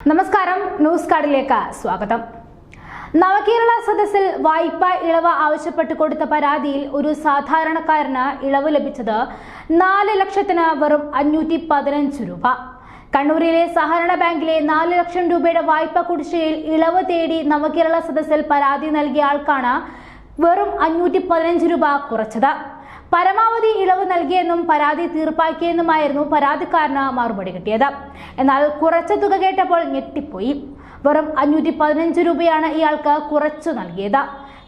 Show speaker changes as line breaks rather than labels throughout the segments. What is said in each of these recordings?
നമസ്കാരം ന്യൂസ് കാർഡിലേക്ക് സ്വാഗതം. നവകേരള സദസ്സിൽ വായ്പ ഇളവ് ആവശ്യപ്പെട്ട് കൊടുത്ത പരാതിയിൽ ഒരു സാധാരണക്കാരന് ഇളവ് ലഭിച്ചത് നാല് ലക്ഷത്തിന് വെറും അഞ്ഞൂറ്റി പതിനഞ്ച് രൂപ. കണ്ണൂരിലെ സഹകരണ ബാങ്കിലെ നാല് ലക്ഷം രൂപയുടെ വായ്പ കുടിശ്ശികയിൽ ഇളവ് തേടി നവകേരള സദസ്സിൽ പരാതി നൽകിയ ആൾക്കാണ് വെറും അഞ്ഞൂറ്റി പതിനഞ്ച് രൂപ കുറച്ചത്. പരമാവധി ഇളവ് നൽകിയെന്നും പരാതി തീർപ്പാക്കിയെന്നുമായിരുന്നു പരാതിക്കാരന് മറുപടി കിട്ടിയത്. എന്നാൽ കുറച്ച് തുക കേട്ടപ്പോൾ ഞെട്ടിപ്പോയി. വെറും അഞ്ഞൂറ്റി പതിനഞ്ച് രൂപയാണ് ഇയാൾക്ക് കുറച്ചു നൽകിയത്.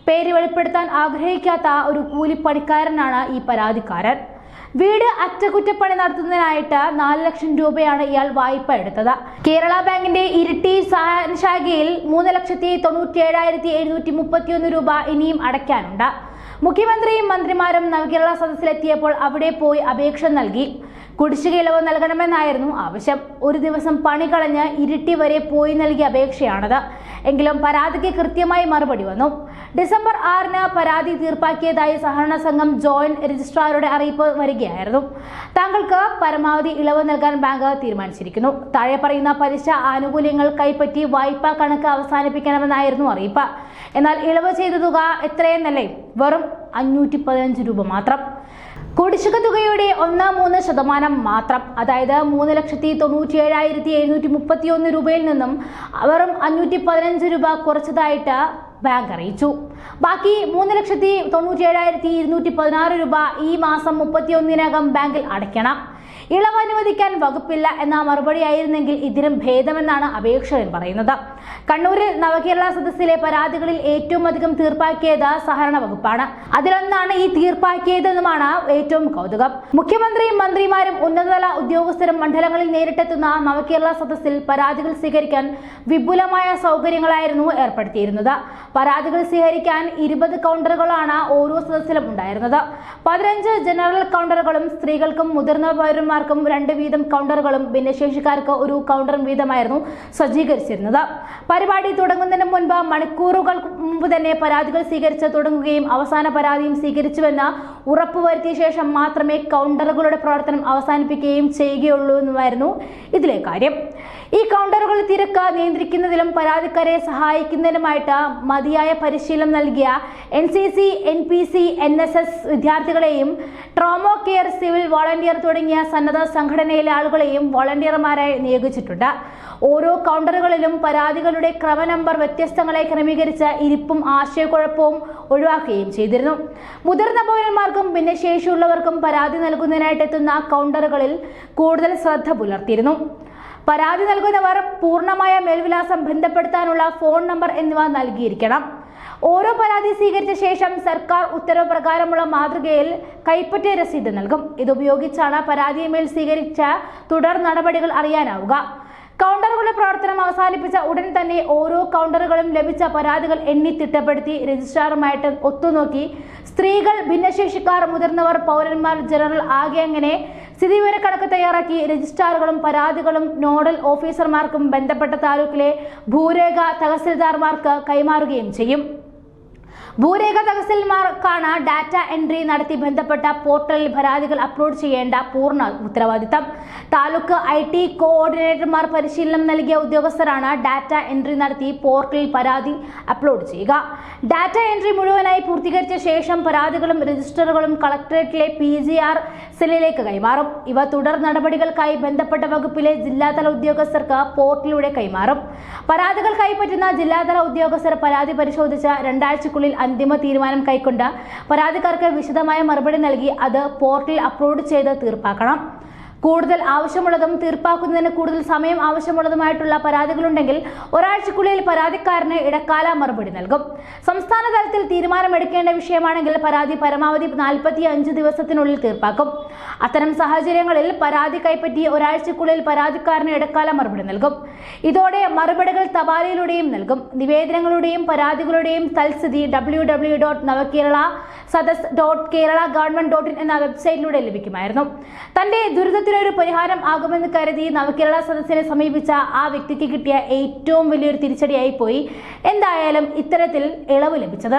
പേര് വെളിപ്പെടുത്താൻ ആഗ്രഹിക്കാത്ത ഒരു കൂലിപ്പണിക്കാരനാണ് ഈ പരാതിക്കാരൻ. വീട് അറ്റകുറ്റപ്പണി നടത്തുന്നതിനായിട്ട് നാല് ലക്ഷം രൂപയാണ് ഇയാൾ വായ്പ എടുത്തത്. കേരള ബാങ്കിന്റെ ഇരിട്ടി ശാഖയിൽ മൂന്ന് ലക്ഷത്തി തൊണ്ണൂറ്റി ഏഴായിരത്തി എഴുന്നൂറ്റി മുപ്പത്തിയൊന്ന് രൂപ ഇനിയും അടയ്ക്കാനുണ്ട്. മുഖ്യമന്ത്രിയും മന്ത്രിമാരും നവകേരള സദസ്സിലെത്തിയപ്പോൾ അവിടെ പോയി അപേക്ഷ നൽകി. കുടിശ്ശിക ഇളവ് നൽകണമെന്നായിരുന്നു ആവശ്യം. ഒരു ദിവസം പണി കളഞ്ഞ് ഇരുട്ടി വരെ പോയി നൽകിയ അപേക്ഷയാണത്. എങ്കിലും പരാതിക്ക് കൃത്യമായി മറുപടി വന്നു. ഡിസംബർ ആറിന് പരാതി തീർപ്പാക്കിയതായി സഹകരണ സംഘം ജോയിന്റ് രജിസ്ട്രാറുടെ അറിയിപ്പ് വരികയായിരുന്നു. താങ്കൾക്ക് പരമാവധി ഇളവ് നൽകാൻ ബാങ്ക് തീരുമാനിച്ചിരിക്കുന്നു. താഴെ പറയുന്ന പലിശ ആനുകൂല്യങ്ങൾ കൈപ്പറ്റി വായ്പാ കണക്ക് അവസാനിപ്പിക്കണമെന്നായിരുന്നു അറിയിപ്പ്. എന്നാൽ ഇളവ് ചെയ്ത തുക എത്രയെന്നല്ലേ വെറും അഞ്ഞൂറ്റി പതിനഞ്ച് രൂപ മാത്രം. കുടിശ്ശിക തുകയുടെ ഒന്നാം മൂന്ന് ശതമാനം മാത്രം അതായത് മൂന്ന് ലക്ഷത്തി തൊണ്ണൂറ്റി ഏഴായിരത്തി എഴുന്നൂറ്റി മുപ്പത്തി ഒന്ന് രൂപയിൽ നിന്നും വെറും അഞ്ഞൂറ്റി പതിനഞ്ച് രൂപ കുറച്ചതായിട്ട് ബാങ്ക് അറിയിച്ചു. ബാക്കി മൂന്ന് ലക്ഷത്തി തൊണ്ണൂറ്റി ഏഴായിരത്തി ഇരുന്നൂറ്റി പതിനാറ് രൂപ ഈ മാസം മുപ്പത്തി ഒന്നിനകം ബാങ്കിൽ അടയ്ക്കണം. ഇളവ് അനുവദിക്കാൻ വകുപ്പില്ല എന്ന മറുപടിയായിരുന്നെങ്കിൽ ഇതിനും ഭേദമെന്നാണ് അപേക്ഷകൻ പറയുന്നത്. കണ്ണൂരിൽ നവകേരള സദസ്സിലെ പരാതികളിൽ ഏറ്റവും അധികം തീർപ്പാക്കിയത് സഹകരണ വകുപ്പാണ്. അതിലൊന്നാണ് ഈ തീർപ്പാക്കിയതെന്നുമാണ് ഏറ്റവും കൗതുകം. മുഖ്യമന്ത്രിയും മന്ത്രിമാരും ഉന്നതതല ഉദ്യോഗസ്ഥരും മണ്ഡലങ്ങളിൽ നേരിട്ടെത്തുന്ന നവകേരള സദസ്സിൽ പരാതികൾ സ്വീകരിക്കാൻ വിപുലമായ സൗകര്യങ്ങളായിരുന്നു ഏർപ്പെടുത്തിയിരുന്നത്. പരാതികൾ സ്വീകരിക്കാൻ ഇരുപത് കൗണ്ടറുകളാണ് ഓരോ സദസ്സിലും ഉണ്ടായിരുന്നത്. പതിനഞ്ച് ജനറൽ കൗണ്ടറുകളും സ്ത്രീകൾക്കും മുതിർന്ന പൗരന്മാർക്കും രണ്ട് വീതം കൗണ്ടറുകളും ഭിന്നശേഷിക്കാർക്ക് ഒരു കൗണ്ടറും വീതമായിരുന്നു സജ്ജീകരിച്ചിരുന്നത്. പരിപാടി തുടങ്ങുന്നതിന് മുൻപ് മണിക്കൂറുകൾ മുമ്പ് തന്നെ പരാതികൾ സ്വീകരിച്ച് തുടങ്ങുകയും അവസാന പരാതിയും സ്വീകരിച്ചുവെന്ന് ഉറപ്പുവരുത്തിയ ശേഷം മാത്രമേ കൗണ്ടറുകളുടെ പ്രവർത്തനം അവസാനിപ്പിക്കുകയും ചെയ്യുകയുള്ളൂ എന്നുമായിരുന്നു ഇതിലെ കാര്യം. ഈ കൗണ്ടറുകൾ തിരക്ക് നിയന്ത്രിക്കുന്നതിലും പരാതിക്കാരെ സഹായിക്കുന്നതിനുമായിട്ട് മതിയായ പരിശീലനം നൽകിയ N C C N P C N S S വിദ്യാർത്ഥികളെയും ട്രോമോ കെയർ സിവിൽ വോളണ്ടിയർ തുടങ്ങിയ സന്നദ്ധ സംഘടനയിലെ ആളുകളെയും വോളണ്ടിയർമാരായി നിയോഗിച്ചിട്ടുണ്ട്. ഓരോ കൗണ്ടറുകളിലും പരാതികളുടെ ക്രമ നമ്പർ വ്യത്യസ്തങ്ങളെ ക്രമീകരിച്ച ഇരിപ്പും ആശയക്കുഴപ്പവും ഒഴിവാക്കുകയും ചെയ്തിരുന്നു. മുതിർന്ന പൗരന്മാർക്കും ഭിന്നശേഷിയുള്ളവർക്കും പരാതി നൽകുന്നതിനായിട്ട് എത്തുന്ന കൗണ്ടറുകളിൽ കൂടുതൽ ശ്രദ്ധ പുലർത്തിയിരുന്നു. പരാതി നൽകുന്നവർ പൂർണമായ മേൽവിലാസം ബന്ധപ്പെടുത്താനുള്ള ഫോൺ നമ്പർ എന്നിവ നൽകിയിരിക്കണം. ഓരോ പരാതി സ്വീകരിച്ച ശേഷം സർക്കാർ ഉത്തരവ് പ്രകാരമുള്ള മാതൃകയിൽ കൈപ്പറ്റ രസീത് നൽകും. ഇതുപയോഗിച്ചാണ് പരാതിയുമേൽ സ്വീകരിച്ച തുടർ നടപടികൾ അറിയാനാവുക. കൗണ്ടറുകളുടെ പ്രവർത്തനം അവസാനിപ്പിച്ച ഉടൻ തന്നെ ഓരോ കൗണ്ടറുകളും ലഭിച്ച പരാതികൾ എണ്ണി തിട്ടപ്പെടുത്തി രജിസ്ട്രാറുമായിട്ട് ഒത്തുനോക്കി. സ്ത്രീകൾ ഭിന്നശേഷിക്കാർ മുതിർന്നവർ പൗരന്മാർ ജനറൽ ആകെ അങ്ങനെ സ്ഥിതിവിവരക്കണക്ക് തയ്യാറാക്കി രജിസ്ട്രാറുകളും പരാതികളും നോഡൽ ഓഫീസർമാർക്കും ബന്ധപ്പെട്ട താലൂക്കിലെ ഭൂരേഖ തഹസിൽദാർമാർക്ക് കൈമാറുകയും ചെയ്യും. ഭൂരേഖ തഹസിൽമാർക്കാണ് ഡാറ്റ എൻട്രി നടത്തി ബന്ധപ്പെട്ട പോർട്ടലിൽ പരാതികൾ അപ്ലോഡ് ചെയ്യേണ്ട പൂർണ ഉത്തരവാദിത്തം. താലൂക്ക് ഐ ടി കോഓർഡിനേറ്റർമാർ പരിശീലനം നൽകിയ ഉദ്യോഗസ്ഥരാണ് ഡാറ്റ എൻട്രി നടത്തി പോർട്ടലിൽ പരാതി അപ്ലോഡ് ചെയ്യുക. ഡാറ്റ എൻട്രി മുഴുവനായി പൂർത്തീകരിച്ച ശേഷം പരാതികളും രജിസ്റ്ററുകളും കളക്ടറേറ്റിലെ പി ജി ആർ സെല്ലിലേക്ക് കൈമാറും. ഇവ തുടർ നടപടികൾക്കായി ബന്ധപ്പെട്ട വകുപ്പിലെ ജില്ലാതല ഉദ്യോഗസ്ഥർക്ക് പോർട്ടലിലൂടെ കൈമാറും. പരാതികൾ കൈപ്പറ്റുന്ന ജില്ലാതല ഉദ്യോഗസ്ഥർ പരാതി പരിശോധിച്ച രണ്ടാഴ്ചക്കുള്ളിൽ അന്തിമ തീരുമാനം കൈക്കൊണ്ട് പരാതിക്കാർക്ക് വിശദമായ മറുപടി നൽകി അത് പോർട്ടലിൽ അപ്ലോഡ് ചെയ്ത് തീർപ്പാക്കണം. കൂടുതൽ ആവശ്യമുള്ളതും തീർപ്പാക്കുന്നതിന് കൂടുതൽ സമയം ആവശ്യമുള്ളതുമായിട്ടുള്ള പരാതികളുണ്ടെങ്കിൽ ഒരാഴ്ചക്കുള്ളിൽ പരാതിക്കാരന് ഇടക്കാല മറുപടി നൽകും. സംസ്ഥാന തലത്തിൽ തീരുമാനമെടുക്കേണ്ട വിഷയമാണെങ്കിൽ പരാതി പരമാവധി നാൽപ്പത്തി അഞ്ച് ദിവസത്തിനുള്ളിൽ തീർപ്പാക്കും. അത്തരം സാഹചര്യങ്ങളിൽ പരാതി കൈപ്പറ്റി ഒരാഴ്ചക്കുള്ളിൽ പരാതിക്കാരന് ഇടക്കാല മറുപടി നൽകും. ഇതോടെ മറുപടികൾ തപാലയിലൂടെയും നൽകും. നിവേദനങ്ങളുടെയും പരാതികളുടെയും തൽസ്ഥിതി W W dot Navakerala Sadas dot Kerala government dot in എന്ന വെബ്സൈറ്റിലൂടെ ലഭിക്കുമായിരുന്നു. തന്റെ ദുരിതത്തിനൊരു പരിഹാരം ആകുമെന്ന് കരുതി നവകേരള സദസ്സിനെ സമീപിച്ച ആ വ്യക്തിക്ക് കിട്ടിയ ഏറ്റവും വലിയൊരു തിരിച്ചടിയായി പോയി. എന്തായാലും ഇത്തരത്തിൽ ഇളവ് ലഭിച്ചത്.